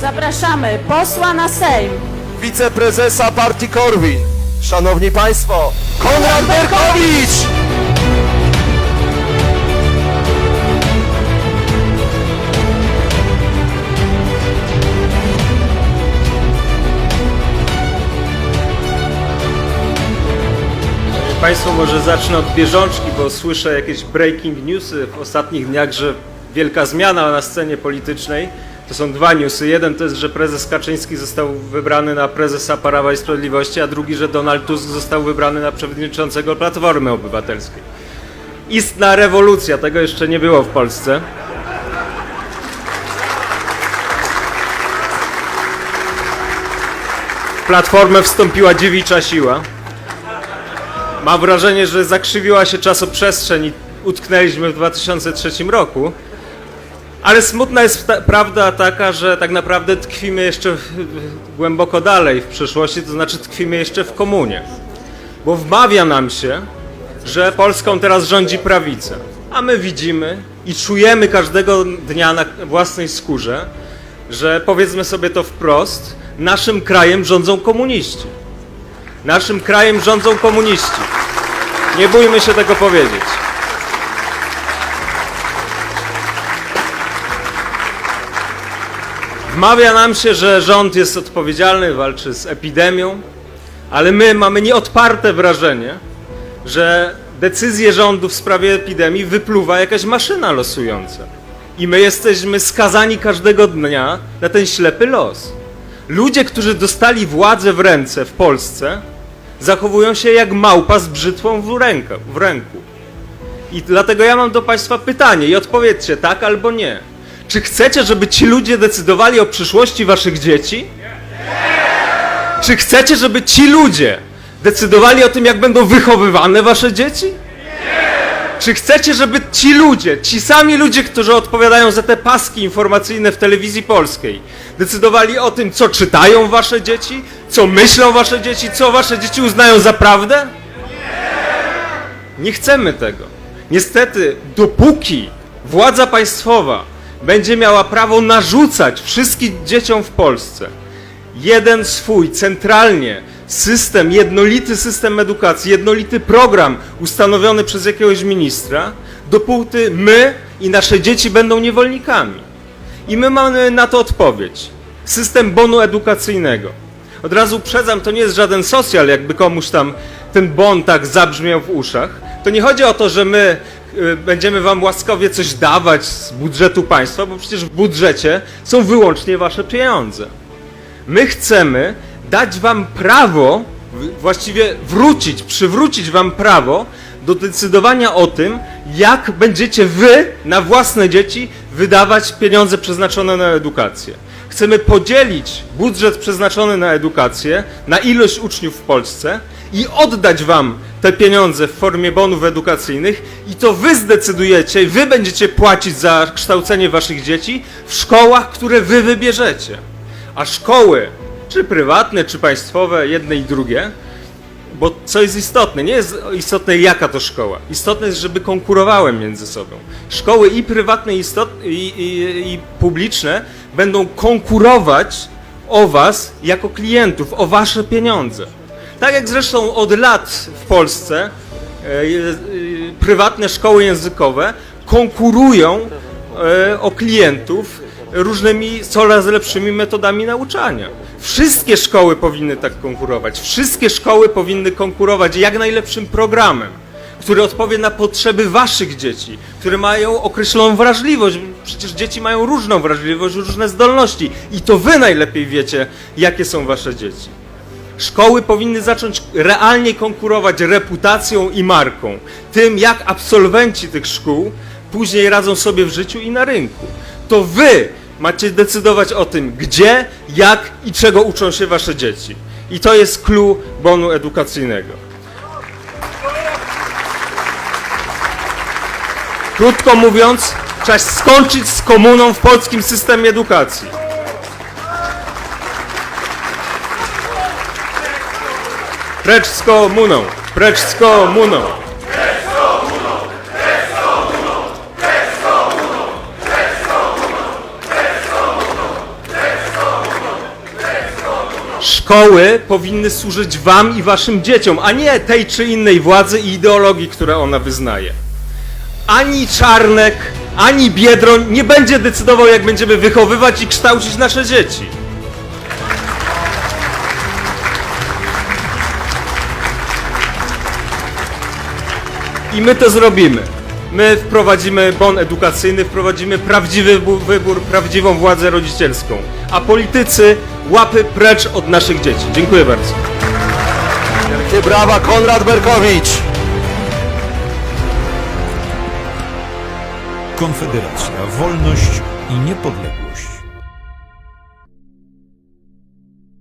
Zapraszamy posła na Sejm. wiceprezesa partii Korwin. Szanowni Państwo, Konrad Berkowicz! Państwo może zacznę od bieżączki, bo słyszę jakieś breaking newsy w ostatnich dniach, że wielka zmiana na scenie politycznej. To są dwa newsy. Jeden to jest, że prezes Kaczyński został wybrany na prezesa Prawa i Sprawiedliwości, a drugi, że Donald Tusk został wybrany na przewodniczącego Platformy Obywatelskiej. Istna rewolucja, tego jeszcze nie było w Polsce. Platformę wstąpiła dziewicza siła. Mam wrażenie, że zakrzywiła się czasoprzestrzeń i utknęliśmy w 2003 roku. Ale smutna jest ta, prawda taka, że tak naprawdę tkwimy jeszcze w, głęboko dalej w przeszłości, to znaczy tkwimy jeszcze w komunie. Bo wmawia nam się, że Polską teraz rządzi prawica. A my widzimy i czujemy każdego dnia na własnej skórze, że powiedzmy sobie to wprost, naszym krajem rządzą komuniści. Naszym krajem rządzą komuniści. Nie bójmy się tego powiedzieć. Wmawia nam się, że rząd jest odpowiedzialny, walczy z epidemią, ale my mamy nieodparte wrażenie, że decyzje rządu w sprawie epidemii wypluwa jakaś maszyna losująca. I my jesteśmy skazani każdego dnia na ten ślepy los. Ludzie, którzy dostali władzę w ręce w Polsce, zachowują się jak małpa z brzytwą w ręku. W ręku. I dlatego ja mam do Państwa pytanie i odpowiedzcie tak albo nie. Czy chcecie, żeby ci ludzie decydowali o przyszłości Waszych dzieci? Czy chcecie, żeby ci ludzie decydowali o tym, jak będą wychowywane Wasze dzieci? Czy chcecie, żeby ci ludzie, ci sami ludzie, którzy odpowiadają za te paski informacyjne w telewizji polskiej, decydowali o tym, co czytają wasze dzieci, co myślą wasze dzieci, co wasze dzieci uznają za prawdę? Nie chcemy tego. Niestety, dopóki władza państwowa będzie miała prawo narzucać wszystkim dzieciom w Polsce jeden swój, centralnie, system, jednolity system edukacji, jednolity program ustanowiony przez jakiegoś ministra, dopóty my i nasze dzieci będą niewolnikami. I my mamy na to odpowiedź. System bonu edukacyjnego. Od razu uprzedzam, to nie jest żaden socjal, jakby komuś tam ten bon tak zabrzmiał w uszach. To nie chodzi o to, że my będziemy wam łaskawie coś dawać z budżetu państwa, bo przecież w budżecie są wyłącznie wasze pieniądze. My chcemy dać wam prawo, właściwie wrócić, przywrócić wam prawo do decydowania o tym, jak będziecie wy na własne dzieci wydawać pieniądze przeznaczone na edukację. Chcemy podzielić budżet przeznaczony na edukację na ilość uczniów w Polsce i oddać wam te pieniądze w formie bonów edukacyjnych i to wy zdecydujecie, wy będziecie płacić za kształcenie waszych dzieci w szkołach, które wy wybierzecie. A szkoły, czy prywatne, czy państwowe, jedne i drugie, bo co jest istotne, nie jest istotne jaka to szkoła. Istotne jest, żeby konkurowały między sobą. Szkoły i prywatne i, i, i, i publiczne będą konkurować o was jako klientów, o wasze pieniądze. Tak jak zresztą od lat w Polsce e, e, prywatne szkoły językowe konkurują e, o klientów różnymi coraz lepszymi metodami nauczania. Wszystkie szkoły powinny tak konkurować. Wszystkie szkoły powinny konkurować jak najlepszym programem, który odpowie na potrzeby waszych dzieci, które mają określoną wrażliwość. Przecież dzieci mają różną wrażliwość, różne zdolności i to wy najlepiej wiecie, jakie są wasze dzieci. Szkoły powinny zacząć realnie konkurować reputacją i marką, tym jak absolwenci tych szkół później radzą sobie w życiu i na rynku. To wy macie decydować o tym, gdzie, jak i czego uczą się wasze dzieci. I to jest clue bonu edukacyjnego. Krótko mówiąc, trzeba skończyć z komuną w polskim systemie edukacji. Precz z komuną! Precz z komuną! Szkoły powinny służyć wam i waszym dzieciom, a nie tej czy innej władzy i ideologii, które ona wyznaje. Ani Czarnek, ani Biedroń nie będzie decydował, jak będziemy wychowywać i kształcić nasze dzieci. I my to zrobimy. My wprowadzimy bon edukacyjny, wprowadzimy prawdziwy wybór, prawdziwą władzę rodzicielską. A politycy łapy precz od naszych dzieci. Dziękuję bardzo. Wielkie brawa, Konrad Berkowicz! Konfederacja, wolność i niepodległość.